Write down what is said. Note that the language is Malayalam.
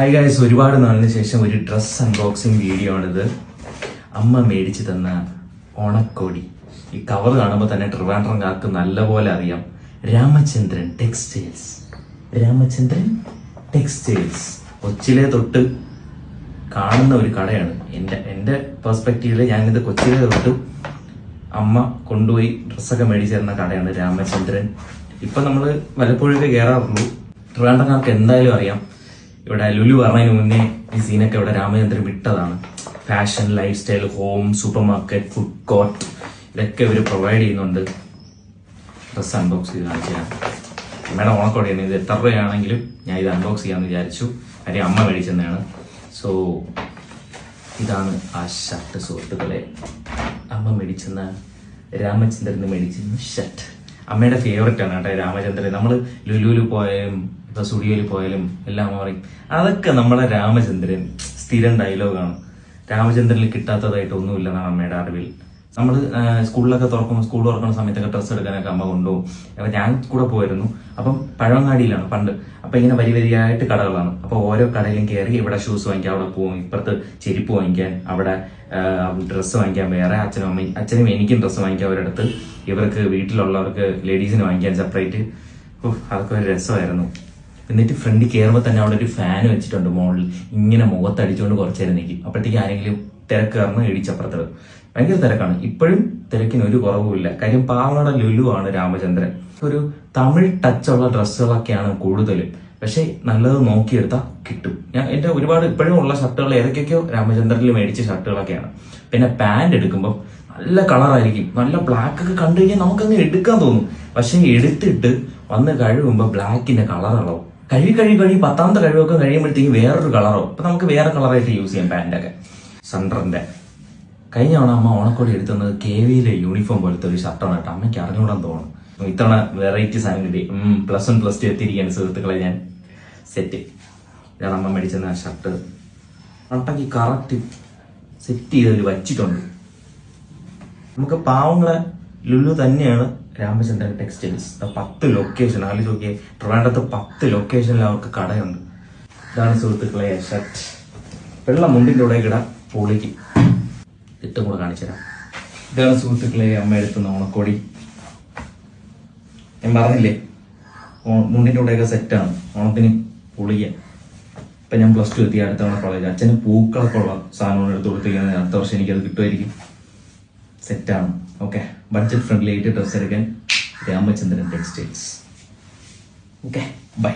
ഹായ് ഗായ്സ് ഒരുപാട് നാളിന് ശേഷം ഒരു ഡ്രസ്സ് അൺബോക്സിംഗ് വീഡിയോ ആണിത്. അമ്മ മേടിച്ചു തന്ന ഓണക്കോടി. ഈ കവർ കാണുമ്പോൾ തന്നെ ട്രിവാൻഡ്രംകാർക്ക് നല്ലപോലെ അറിയാം. രാമചന്ദ്രൻ ടെക്സ്റ്റൈൽസ് രാമചന്ദ്രൻ ടെക്സ്റ്റൈൽസ് കൊച്ചിലെ തൊട്ട് കാണുന്ന ഒരു കടയാണ്. എന്റെ എന്റെ പെർസ്പെക്റ്റീവിൽ ഞാനിത് കൊച്ചിലെ തൊട്ട് അമ്മ കൊണ്ടുപോയി ഡ്രസ്സൊക്കെ മേടിച്ചു തരുന്ന കടയാണ് രാമചന്ദ്രൻ. ഇപ്പം നമ്മൾ വല്ലപ്പോഴൊക്കെ കയറാറുള്ളൂ ട്രിവാൻഡ്രംകാർക്ക് എന്തായാലും അറിയാം. ഇവിടെ ലുലു പറഞ്ഞതിന് മുന്നേ ഈ സീനൊക്കെ ഇവിടെ രാമചന്ദ്രൻ വിട്ടതാണ്. Fashion lifestyle home supermarket food court ഇതൊക്കെ ഇവർ പ്രൊവൈഡ് ചെയ്യുന്നുണ്ട്. ഡ്രസ്സ് അൺബോക്സ് ചെയ്ത് കാണിച്ചു അമ്മയുടെ ഓണക്കോടിയാണ് ഇത് എത്ര രൂപയാണെങ്കിലും ഞാൻ ഇത് അൺബോക്സ് ചെയ്യാമെന്ന് വിചാരിച്ചു. കാര്യം അമ്മ മേടിച്ചെന്നാണ്. സോ ഇതാണ് ആ ഷർട്ട് സുഹൃത്തുക്കളെ. അമ്മ മേടിച്ചെന്ന രാമചന്ദ്രന് മേടിച്ചിരുന്ന ഷർട്ട് അമ്മയുടെ ഫേവററ്റ് ആണ് കേട്ടോ രാമചന്ദ്രൻ. നമ്മൾ ലുലുവിൽ പോയാലും ഇപ്പൊ സ്റ്റുഡിയോയിൽ പോയാലും എല്ലാം മാറി. അതൊക്കെ നമ്മളെ രാമചന്ദ്രൻ സ്ഥിരം ഡയലോഗാണ് രാമചന്ദ്രനിൽ കിട്ടാത്തതായിട്ട് ഒന്നുമില്ലെന്നാണ് അമ്മയുടെ അറിവിൽ. നമ്മൾ സ്കൂളിലൊക്കെ തുറക്കുമ്പോൾ സ്കൂൾ തുറക്കുന്ന സമയത്തൊക്കെ ഡ്രസ്സ് എടുക്കാനൊക്കെ അമ്മ കൊണ്ടുപോകും. അപ്പൊ ഞാൻ കൂടെ പോയിരുന്നു. അപ്പം പഴവങ്ങാടിയിലാണ് പണ്ട്. അപ്പൊ ഇങ്ങനെ വരി വരിയായിട്ട് കടകളാണ്. അപ്പൊ ഓരോ കടയിലും കയറി ഇവിടെ ഷൂസ് വാങ്ങിക്കാൻ അവിടെ പോകും ഇപ്പുറത്ത് ചെരുപ്പ് വാങ്ങിക്കാൻ അവിടെ ഡ്രസ്സ് വാങ്ങിക്കാൻ വേറെ അച്ഛനും അമ്മയും അച്ഛനും എനിക്കും ഡ്രസ്സ് വാങ്ങിക്കാൻ ഒരിടത്ത് ഇവർക്ക് വീട്ടിലുള്ളവർക്ക് ലേഡീസിന് വാങ്ങിക്കാൻ സെപ്പറേറ്റ് അതൊക്കെ ഒരു രസമായിരുന്നു. എന്നിട്ട് ഫ്രണ്ടിൽ കയറുമ്പോൾ തന്നെ അവിടെ ഒരു ഫാൻ വെച്ചിട്ടുണ്ട് മോളിൽ. ഇങ്ങനെ മുഖത്തടിച്ചുകൊണ്ട് കുറച്ചു നേരം നിൽക്കും അപ്പോഴത്തേക്ക് ആരെങ്കിലും തിരക്ക് കാരണം ഇടിച്ചപ്പുറത്ത് ഭയങ്കര തിരക്കാണ്. ഇപ്പോഴും തിരക്കിന് ഒരു കുറവുമില്ല. കാര്യം ലുലു ആണ് രാമചന്ദ്രൻ. ഒരു തമിഴ് ടച്ച് ഉള്ള ഡ്രസ്സുകളൊക്കെയാണ് കൂടുതലും. പക്ഷേ നല്ലത് നോക്കിയെടുത്താൽ കിട്ടും. ഞാൻ എന്റെ ഒരുപാട് ഇപ്പോഴും ഉള്ള ഷർട്ടുകൾ ഏതൊക്കെയൊക്കെയോ രാമചന്ദ്രനിൽ മേടിച്ച ഷർട്ടുകളൊക്കെയാണ്. പിന്നെ പാന്റ് എടുക്കുമ്പോൾ നല്ല കളറായിരിക്കും നല്ല ബ്ലാക്ക് ഒക്കെ കണ്ടു കഴിഞ്ഞാൽ നമുക്കങ്ങ് എടുക്കാൻ തോന്നും. പക്ഷെ എടുത്തിട്ട് വന്ന് കഴുകുമ്പോൾ ബ്ലാക്കിന്റെ കളർ കഴുകി കഴുകി കഴുകി പത്താമത്തെ കഴിവൊക്കെ കഴിയുമ്പോഴത്തേക്ക് വേറൊരു കളറോ അപ്പൊ നമുക്ക് വേറെ കളറായിട്ട് യൂസ് ചെയ്യാം പാന്റൊക്കെ സെന്ററിന്റെ കഴിഞ്ഞ തവണ അമ്മ ഓണക്കോടി എടുത്തുന്നത് കെ വിയിലെ യൂണിഫോം പോലത്തെ ഒരു ഷർട്ടാണ് കേട്ടോ. അമ്മയ്ക്ക് അറിഞ്ഞുകൂടാൻ തോന്നുന്നു. ഇത്തവണ വെറൈറ്റി സാധനം കിട്ടി. പ്ലസ് വൺ പ്ലസ് ടു എത്തിയിരിക്കുകയാണ് സുഹൃത്തുക്കളെ ഞാൻ. സെറ്റ് ഇതാണ് അമ്മ മേടിച്ചെന്ന ഷർട്ട് അട്ടക്ക് കറക്റ്റ് സെറ്റ് ചെയ്ത് ഒരു വച്ചിട്ടുണ്ട്. നമുക്ക് പാവങ്ങളെ ലുലു തന്നെയാണ് രാമചന്ദ്രൻ ടെക്സ്റ്റൈൽസ്. പത്ത് ലൊക്കേഷൻ ആലോചിച്ച് നോക്കിയേ ട്രിവാൻഡ്രത്ത് പത്ത് ലൊക്കേഷനിൽ അവർക്ക് കടയുണ്ട്. ഇതാണ് സുഹൃത്തുക്കളെ ഷർട്ട് വെള്ള മുണ്ടിന്റെ കൂടെ ഇടാം പൊളിക്ക്. ഇട്ടും കൂടെ കാണിച്ചു തരാം. ഇതാണ് സുഹൃത്തുക്കളെ അമ്മ എടുത്തുന്ന ഓണക്കോടി. ഞാൻ പറഞ്ഞില്ലേ മുണ്ടിന്റെ കൂടെയൊക്കെ സെറ്റാണ്. ഓണത്തിന് പൊളിക്ക. ഇപ്പൊ ഞാൻ പ്ലസ് ടു എത്തി അടുത്ത തവണ കോളേജ് അച്ഛന് പൂക്കളൊക്കെ ഉള്ള സാധനങ്ങൾ എടുത്ത് കൊടുത്തിരിക്കുന്നത്. അടുത്ത വർഷം എനിക്കത് കിട്ടുമായിരിക്കും. സെറ്റാണ്. ഓക്കെ ബഡ്ജറ്റ് ഫ്രണ്ട്ലി ആയിട്ട് ഡ്രസ്സ് എടുക്കാൻ രാമചന്ദ്രൻ ടെക്സ്റ്റൈൽസ് ഓക്കെ ബൈ